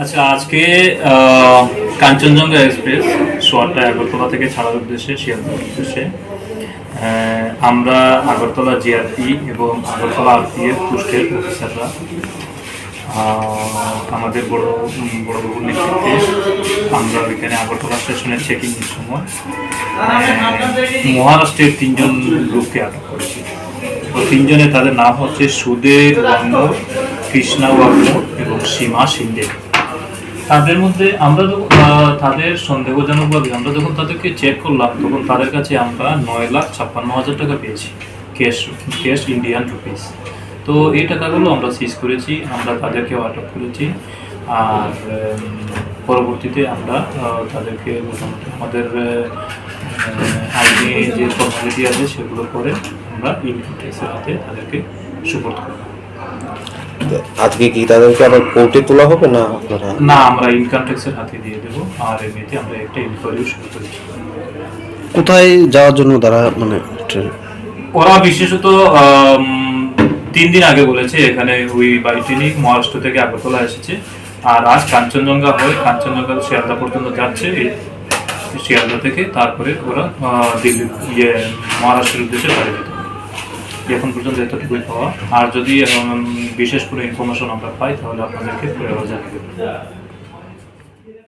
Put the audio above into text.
আচ্ছা আজকে কাঞ্চনজঙ্ঘা এক্সপ্রেস সোয়ারটা আগরতলা থেকে ছাড়ার উদ্দেশ্যে শিয়ালদার উদ্দেশ্যে। আমরা আগরতলা জিআরপি এবং আগরতলা আরপিএফ পোস্টের অফিসাররা আমাদের বড় বড় বড়বাবুর নেতৃত্বে আমরা ওইখানে আগরতলা স্টেশনের চেকিং এর সময় মহারাষ্ট্রের তিনজন লোককে আটক করেছি। তো তিনজনে তাদের নাম হচ্ছে সুদেব ওয়ার্ম কৃষ্ণা ওয়ার্ম এবং সীমা সিন্ডে তাদের মধ্যে আমরা তাদের সন্দেহজনকভাবে আমরা যখন তাদেরকে চেক করলাম, তখন তাদের কাছে আমরা নয় লাখ ছাপ্পান্ন হাজার টাকা পেয়েছি ক্যাশ ক্যাশ ইন্ডিয়ান রুপিস তো এই টাকাগুলো আমরা সিজ করেছি, আমরা তাদেরকেও আটক করেছি, আর পরবর্তীতে আমরা তাদেরকে মোটামুটি আমাদের আইনি যে ফর্মালিটি আছে সেগুলো করে আমরা ইনকাম ট্যাক্সের হাতে তাদেরকে সুপোর্ট করব আজকে কি তাদেরকে আবার কোর্টে তোলা হবে না আপনারা? না আমরা ইনকাম ট্যাক্সের হাতে দিয়ে দেবো। আর এমনিতে আমরা একটা ইনকোয়ারিও শুরু করেছি। কোথায় যাওয়ার জন্য তারা মানে ওরা বিশেষত তিন দিন আগে বলেছে এখানে ওই বাড়িটি নিয়ে মহারাষ্ট্র থেকে আগরতলা এসেছে। আর আজ কাঞ্চনজঙ্ঘা হয়ে। কাঞ্চনজঙ্ঘা শিয়ালদা পর্যন্ত যাচ্ছে। শিয়ালদা থেকে তারপরে ওরা দিল্লি ইয়ে মহারাষ্ট্রের উদ্দেশ্যে দিতে হবে। এখন পর্যন্ত এতটুকুই পাওয়া আর যদি বিশেষ কোনো ইনফরমেশন আমরা পাই, তাহলে আপনাদেরকে জানিয়ে দেবো।